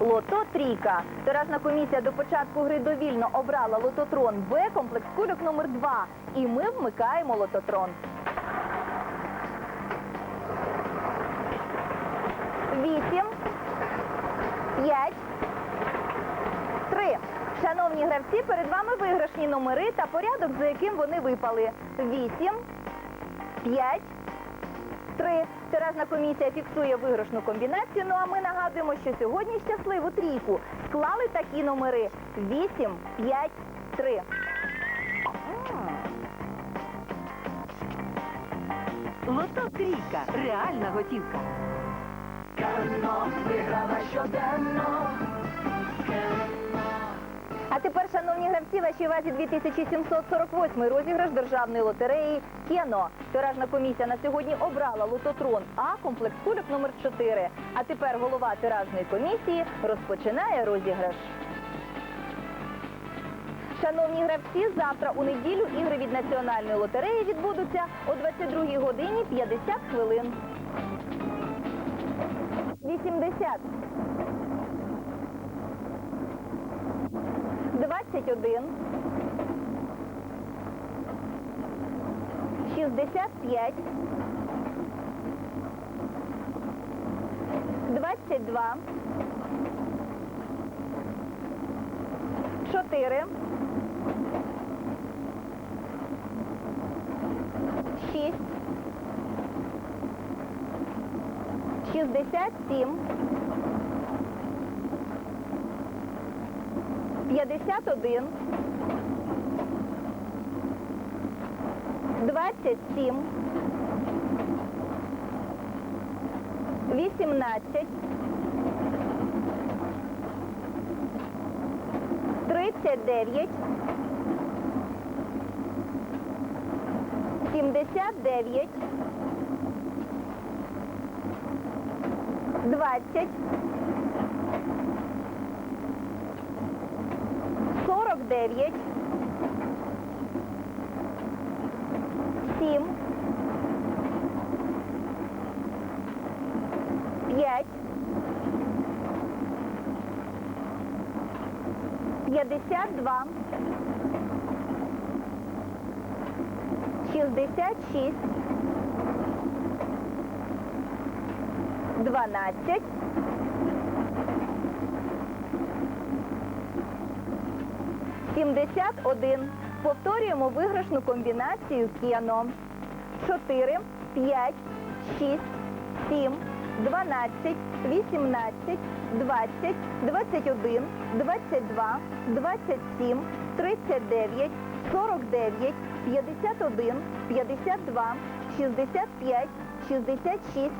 Лото трійка. Тиражна комісія до початку гри довільно обрала лототрон Б, комплекс кульок номер 2. І ми вмикаємо лототрон. Вісім. П'ять. Три. Шановні гравці, перед вами виграшні номери та порядок, за яким вони випали. Вісім. П'ять. Три. Тиражна комісія фіксує виграшну комбінацію. Ну а ми нагадуємо, що сьогодні щасливу трійку склали такі номери: 8, 5, 3. Лото трійка. Реальна готівка. А тепер, шановні гравці, вашій увазі 2748 розіграш державної лотереї Кено. Тиражна комісія на сьогодні обрала лототрон А, комплекс кульок номер 4. А тепер голова тиражної комісії розпочинає розіграш. Шановні гравці, завтра у неділю ігри від національної лотереї відбудуться о 22 годині 50 хвилин. 80. 21. 65. 22. 4. 6. 67. 51. 27. 18. 39. 79. 20. 49. 7. 5. 52. 66. 12. 71. Повторюємо виграшну комбінацію кіно. 4, 5, 6, 7, 12, 18, 20, 21, 22, 27, 39, 49, 51, 52, 65, 66,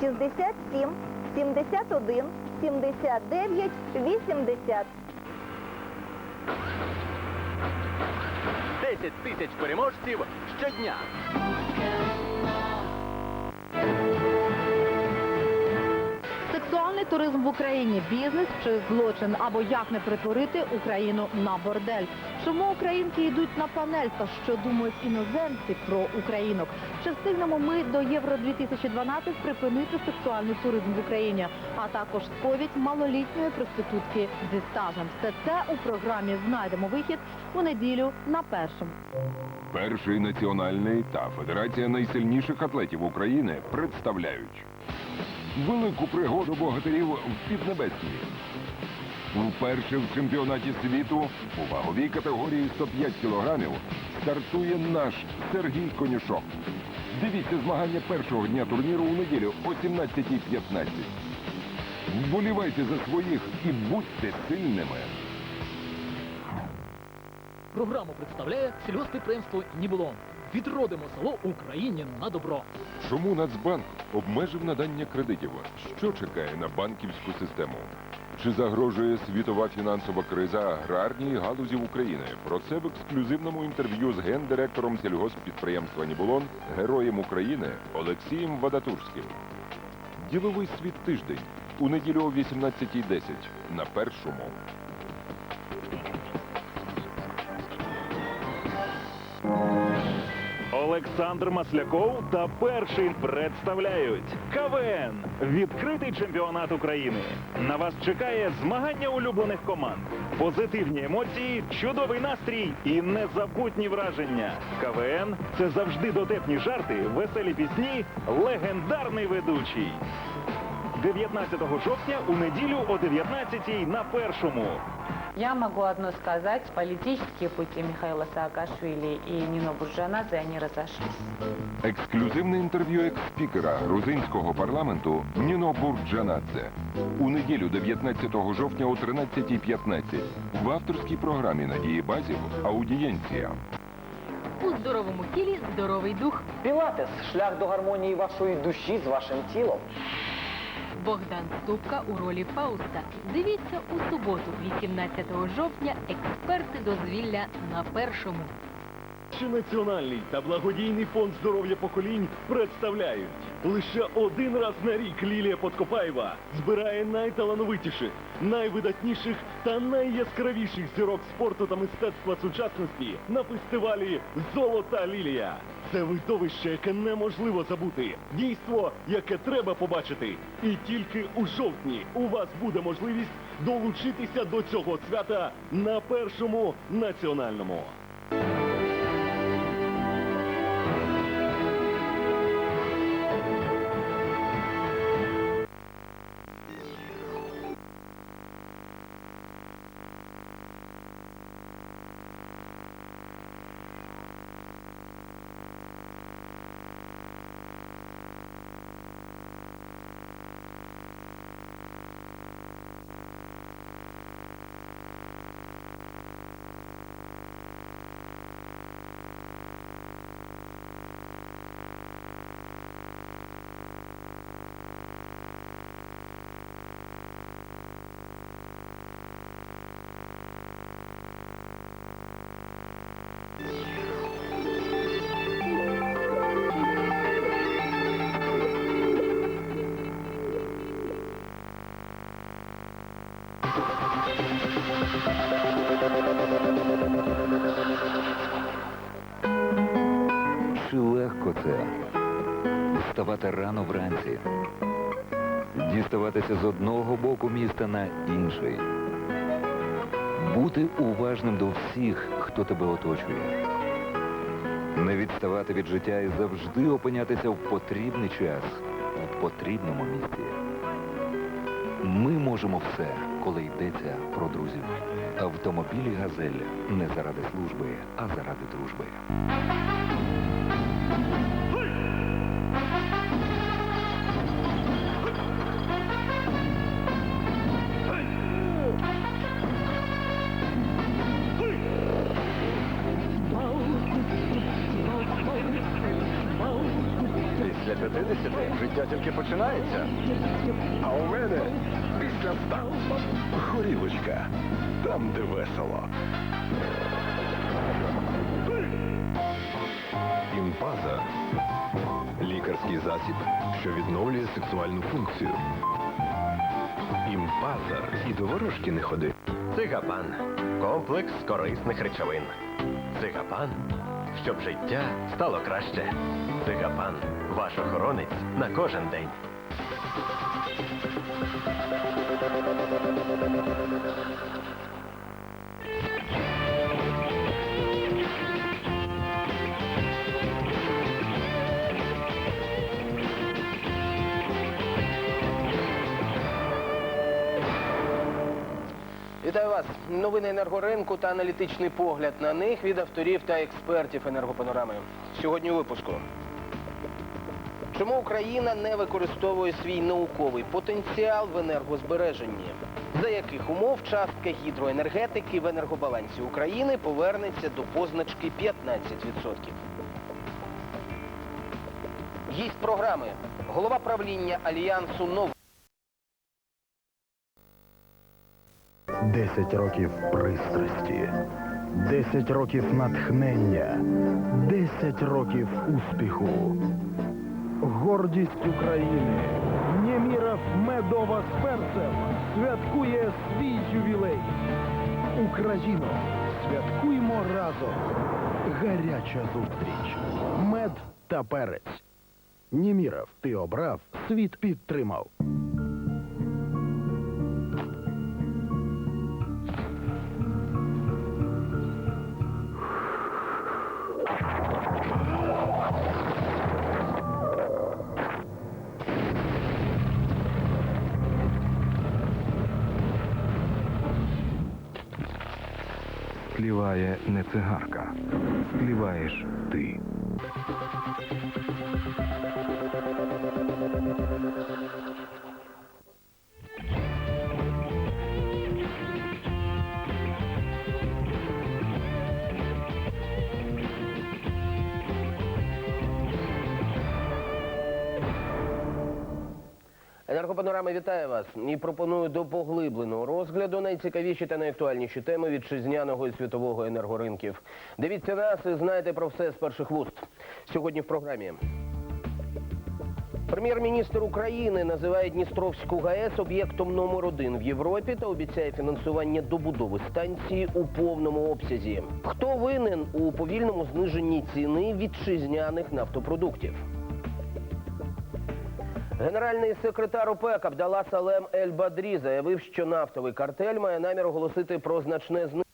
67, 71, 79, 80. 10 тисяч переможців щодня. Туризм в Україні, бізнес чи злочин, або як не притворити Україну на бордель. Чому українки йдуть на панель та що думають іноземці про українок? Чи встигнемо ми до Євро 2012 припинити сексуальний туризм в Україні, а також сповідь малолітньої проститутки зі стажем? Все це у програмі Знайдемо вихід у неділю на першому. Перший національний та Федерація найсильніших атлетів України представляють велику пригоду богатирів в Піднебесній. Вперше в чемпіонаті світу у ваговій категорії 105 кілограмів стартує наш Сергій Конюшок. Дивіться змагання першого дня турніру у неділю о 17.15. Вболівайте за своїх і будьте сильними. Програму представляє сільгоспідприємство Нібулон. Відродимо село Україні на добро. Чому Нацбанк обмежив надання кредитів? Що чекає на банківську систему? Чи загрожує світова фінансова криза аграрній галузі України? Про це в ексклюзивному інтерв'ю з гендиректором сільгосппідприємства Нібулон, героєм України Олексієм Вадатурським. Діловий світ тиждень у неділю о 18.10 на першому. Олександр Масляков та перший представляють КВН відкритий чемпіонат України. На вас чекає змагання улюблених команд, позитивні емоції, чудовий настрій і незабутні враження. КВН це завжди дотепні жарти, веселі пісні, легендарний ведучий. 19 жовтня у неділю о 19 на першому. Я могу одно сказать. Политические пути Михаила Саакашвили и Нино Бурджанадзе, они разошлись. Ексклюзивне інтерв'ю екс-спікера грузинського парламенту Ніно Бурджанадзе. У неділю 19 жовтня о 13.15 в авторській програмі Надії Базів аудієнція. У здоровому тілі здоровий дух. Пілатес шлях до гармонії вашої душі з вашим тілом. Богдан Ступка у ролі Фауста. Дивіться у суботу, 18 жовтня, експерти дозвілля на першому. Чи національний та благодійний фонд здоров'я поколінь представляють лише один раз на рік Лілія Подкопаєва збирає найталановитіших, найвидатніших та найяскравіших зірок спорту та мистецтва сучасності на фестивалі Золота Лілія. Це видовище, яке неможливо забути, дійство, яке треба побачити. І тільки у жовтні у вас буде можливість долучитися до цього свята на першому національному. Чи легко це? Вставати рано вранці, діставатися з одного боку міста на інший, бути уважним до всіх, хто тебе оточує, не відставати від життя і завжди опинятися в потрібний час, в потрібному місці. Ми можемо все, коли йдеться про друзів. Автомобілі «Газель» не заради служби, а заради дружби. 50 життя тільки починається. А у мене після ста горілочка. Там, де весело. Імпаза. Лікарський засіб, що відновлює сексуальну функцію. Імпазар і до ворожки не ходи. Цигапан. Комплекс корисних речовин. Цигапан. Щоб життя стало краще. Цигапан. Ваш охоронець на кожен день. Вас. Новини енергоринку та аналітичний погляд на них від авторів та експертів енергопанорами. Сьогодні у випуску. Чому Україна не використовує свій науковий потенціал в енергозбереженні? За яких умов частка гідроенергетики в енергобалансі України повернеться до позначки 15%? Гість програми. Голова правління Альянсу «Нов». Десять років пристрасті, десять років натхнення, десять років успіху. Гордість України. Нєміров медова з перцем святкує свій ювілей. Україно, Святкуємо разом. Гаряча зустріч. Мед та перець. Німіров, ти обрав, світ підтримав. Співає не цигарка. Співаєш ти. Енергопанорама вітає вас і пропоную до поглибленого розгляду найцікавіші та найактуальніші теми вітчизняного і світового енергоринків. Дивіться нас і знайте про все з перших вуст. Сьогодні в програмі. Прем'єр-міністр України називає Дністровську ГАЕС об'єктом номер один в Європі та обіцяє фінансування добудови станції у повному обсязі. Хто винен у повільному зниженні ціни вітчизняних нафтопродуктів? Генеральний секретар ОПЕК Абдала Салем Ель Бадрі заявив, що нафтовий картель має намір оголосити про значне зниження